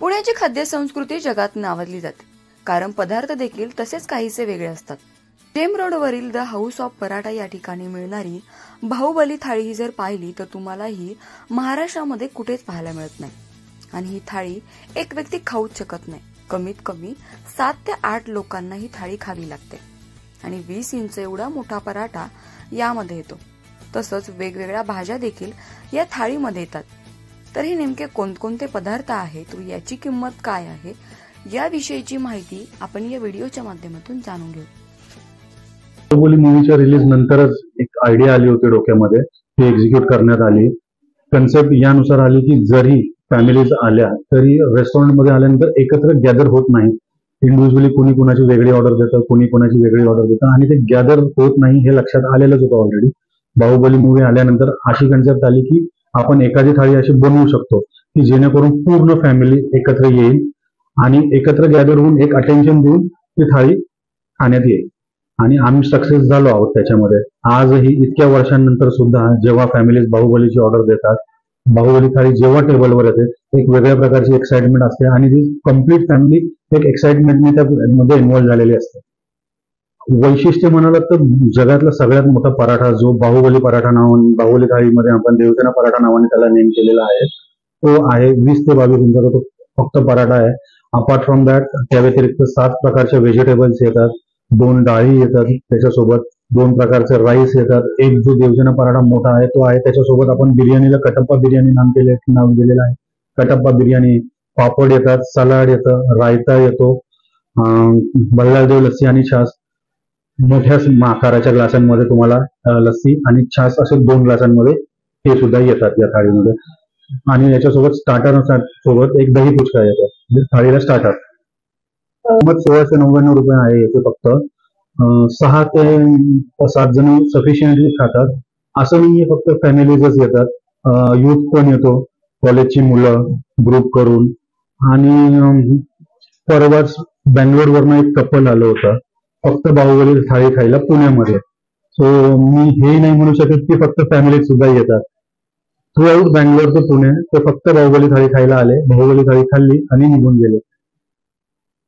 पुण्याची खाद्य संस्कृती जगात नावाजली जाते. कारण पदार्थ देखील तसेच काहीसे वेगळे असतात. जेम रोडवरील द हाऊस ऑफ पराठा या ठिकाणी मिळणारी बाहुबली थाळी ही जर पाहिली तर तुम्हाला ही महाराष्ट्रामध्ये कुठेच पाहायला मिळत नाही. आणि ही थाळी एक व्यक्ती खाऊच शकत नाही. कमीत कमी सात ते आठ लोकांना ही थाळी खावी लागते. आणि वीस इंच एवढा मोठा पराठा यामध्ये येतो. तसंच वेगवेगळ्या भाज्या देखील या थाळीमध्ये येतात. तर हे नेमके कोणकोणते पदार्थ आहेत? व याची किंमत काय आहे? याविषयीची माहिती आपण या व्हिडिओच्या माध्यमातून जाणून घेऊ. बाहुबली मूवीच्या रिलीज नंतरच एक आयडिया आली होती डोक्यामध्ये. ती एक्झिक्यूट करण्यात आली. कन्सेप्ट यानुसार आली की जरी फॅमिलीज आल्या तरी रेस्टॉरंटमध्ये आल्यानंतर एकत्र गॅदर होत नाही इंडिव्हिज्युअली कोणी कोणाची वेगळी ऑर्डर देतं कोणी कोणाची वेगळी ऑर्डर देतं आणि ते गॅदर होत नाही हे लक्षात आलेलंच होतं ऑलरेडी बाहुबली मूवी आल्यानंतर अशी कन्सेप्ट आली की आपण एखादी थाळी अशी बनवू शकतो की जेणेकरून पूर्ण फॅमिली एकत्र येईल आणि एकत्र गॅदर होऊन एक अटेन्शन देऊन ती थाळी खाण्यात येईल. आणि आम्ही सक्सेस झालो आहोत त्याच्यामध्ये. आजही इतक्या वर्षांनंतर सुद्धा जेव्हा फॅमिलीज बाहुबलीची ऑर्डर देतात बाहुबली थाळी जेव्हा टेबलवर येते एक वेगळ्या प्रकारची एक्साइटमेंट असते आणि ती कंप्लीट फॅमिली एक एक्साइटमेंटने त्यामध्ये इन्व्हॉल्व्ह झालेली असते. वैशिष्ट्य म्हणाला तर जगातला सगळ्यात मोठा पराठा जो बाहुबली पराठा नावाने बाहुबली थाळीमध्ये आपण देवसेना पराठा नावाने त्याला नेम केलेला आहे तो आहे वीस ते बावीस इंचाचा तो फक्त पराठा आहे. अपार्ट फ्रॉम दॅट त्या व्यतिरिक्त सात प्रकारच्या व्हेजिटेबल्स येतात दोन डाळी येतात त्याच्यासोबत दोन प्रकारचे राईस येतात. एक जो देवसेना पराठा मोठा आहे तो आहे त्याच्यासोबत आपण बिर्याणीला कटप्पा बिर्याणी नाम केले नाव दिलेलं आहे. कटप्पा बिर्याणी पापड येतात सलाड येतं रायता येतो बल्लाळदेव लस्सी आणि छास. मोठ्या आकाराच्या ग्लासांमध्ये तुम्हाला लस्सी आणि छास असे दोन ग्लासांमध्ये हे सुद्धा येतात या थाळीमध्ये. आणि याच्यासोबत स्टार्टर सोबत एक दही पुचका येतो. म्हणजे थाळीला स्टार्टर किंमत सोळाशे नव्याण्णव रुपये आहे याचे फक्त. सहा ते सात जण सफिशियंटली खातात. असं नाही फक्त फॅमिलीजच येतात. युथ पण येतो. कॉलेजची मुलं ग्रुप करून. आणि परवाच बँगलोरवरनं एक कपल आलं होतं. फक्त बाहुबली थाळी खायला पुण्यामध्ये. सो मी हे नाही म्हणू शकत की फक्त फॅमिली सुद्धा येतात. Throughout Bangalore to Pune ते फक्त बाहुबली थाळी खायला आले बाहुबली थाळी खाल्ली आणि निघून गेले.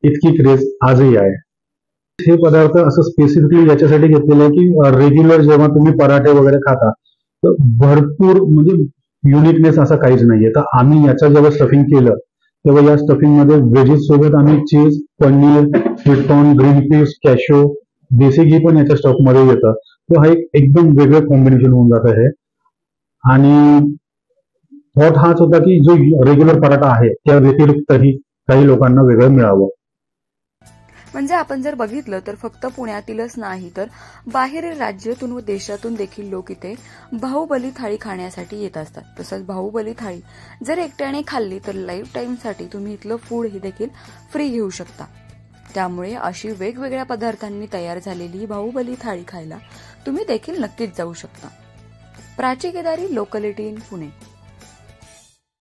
इतकी क्रेज आजही आहे. हे पदार्थ असं स्पेसिफिकली याच्यासाठी घेतलेले आहे की रेग्युलर जेव्हा तुम्ही पराठे वगैरे खाता तर भरपूर म्हणजे युनिकनेस असा काहीच नाहीये. तर आम्ही याचं जेव्हा स्टफिंग केलं तेव्हा या स्टफिंगमध्ये व्हेजीस सोबत आम्ही cheese paneer sweetcorn green peas cashew desi ghee पण याच्या स्टॉकमध्ये मध्ये येतं. तो हा एक एकदम वेगळं कॉम्बिनेशन होऊन जात आहे. आणि थॉट हाच होता की जो रेग्युलर पराठा आहे त्या व्यतिरिक्तही काही लोकांना वेगळं मिळावं. म्हणजे आपण जर बघितलं तर फक्त पुण्यातीलच नाही तर बाहेरील राज्यातून व देशातून देखील लोक इथे बाहुबली थाळी खाण्यासाठी येत असतात. तसंच बाहुबली थाळी जर एकट्याने खाल्ली तर लाईफ टाईमसाठी तुम्ही इथलं फूड ही देखील फ्री घेऊ शकता. त्यामुळे अशी वेगवेगळ्या पदार्थांनी तयार झालेली बाहुबली थाळी खायला तुम्ही देखील नक्कीच जाऊ शकता. Prachi Kedari locality in Pune.